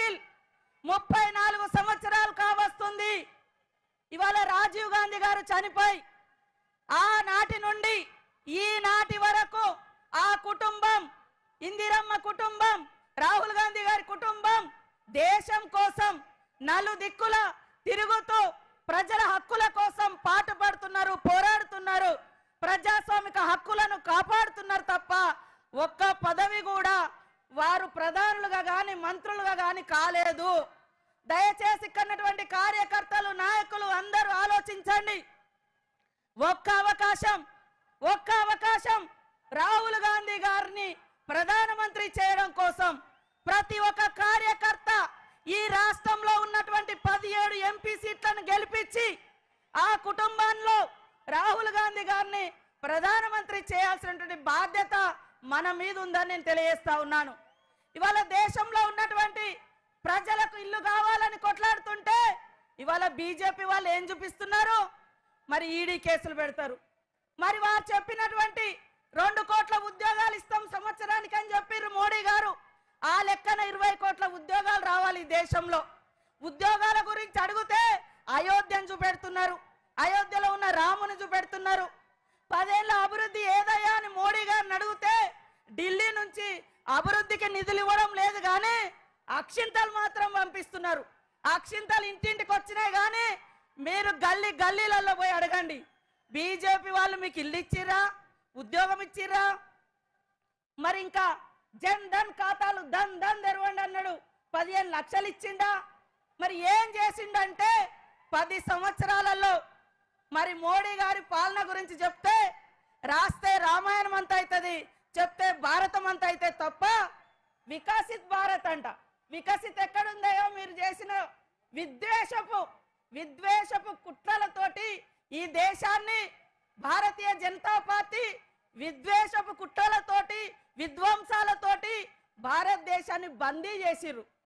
April ముప్పై నాలుగు సంవత్సరాలు కావస్తుంది. ఇవాళ రాజీవ్ గాంధీ గారు చనిపోయి ఆనాటి నుండి ఈనాటి వరకు ఆ కుటుంబం ఇందిరమ్మ కుటుంబం రాహుల్ గాంధీ గారి కుటుంబం దేశం కోసం నలు దిక్కుల తిరుగుతూ ప్రజల హక్కుల కోసం పాటుపడుతున్నారు పోరాడుతున్నారు ప్రజాస్వామిక హక్కులను కాపాడుతున్నారు తప్ప ఒక్క వారు ప్రధానులుగా కానీ మంత్రులుగా కానీ కాలేదు. దయచేసి ఇక్కడున్నటువంటి కార్యకర్తలు నాయకులు అందరూ ఆలోచించండి. ఒక్క అవకాశం ఒక్క అవకాశం రాహుల్ గాంధీ గారిని ప్రధానమంత్రి చేయడం కోసం ప్రతి ఒక్క కార్యకర్త ఈ రాష్ట్రంలో ఉన్నటువంటి పదిహేడు ఎంపీ సీట్లను గెలిపించి ఆ కుటుంబంలో రాహుల్ గాంధీ గారిని ప్రధానమంత్రి చేయాల్సినటువంటి బాధ్యత మన మీద ఉందని నేను తెలియజేస్తా ఉన్నాను. ఇవాళ దేశంలో ఉన్నటువంటి ప్రజలకు ఇల్లు కావాలని కొట్లాడుతుంటే ఇవాళ బీజేపీ వాళ్ళు ఏం చూపిస్తున్నారు? మరి ఈడీ కేసులు పెడతారు. మరి వారు చెప్పినటువంటి రెండు కోట్ల ఉద్యోగాలు ఇస్తాం సంవత్సరానికి అని చెప్పారు మోడీ గారు. ఆ లెక్కన ఇరవై కోట్ల ఉద్యోగాలు రావాలి ఈ దేశంలో. ఉద్యోగాల గురించి అడిగితే అయోధ్యను చూపెడుతున్నారు. అయోధ్యలో ఉన్న రాముని చూపెడుతున్నారు. పదేళ్ళ అభివృద్ధి ఏదయ్యా అని మోడీ గారిని అడిగితే ఢిల్లీ నుంచి అభివృద్ధికి నిధులు ఇవ్వడం లేదు కానీ అక్షింతలు మాత్రం పంపిస్తున్నారు. అక్షింతలు ఇంటింటికి వచ్చినాయి కానీ మీరు గల్లీ గల్లీలలో పోయి అడగండి. బీజేపీ వాళ్ళు మీకు ఇల్లు ఇచ్చిర్రా? ఉద్యోగం ఇచ్చిర్రా? మరి ఇంకా జన్ ధన్ ఖాతాలు ధన్ ధన్ తెరవండి అన్నాడు. పదిహేను లక్షలు ఇచ్చిండా? మరి ఏం చేసిండంటే పది సంవత్సరాలలో మరి మోడీ గారి పాలన గురించి చెప్తే రాస్తే రామాయణం అంత అవుతుంది చెప్తే భారతం అంత అయితే తప్ప వికసిత్ భారత్ అంట. వికసిత ఎక్కడుందయో మీరు చేసిన విద్వేషపు విద్వేషపు కుట్రలతోటి ఈ దేశాన్ని భారతీయ జనతా పార్టీ విద్వేషపు కుట్రలతోటి విధ్వంసాలతోటి భారతదేశాన్ని బందీ చేసిర్రు.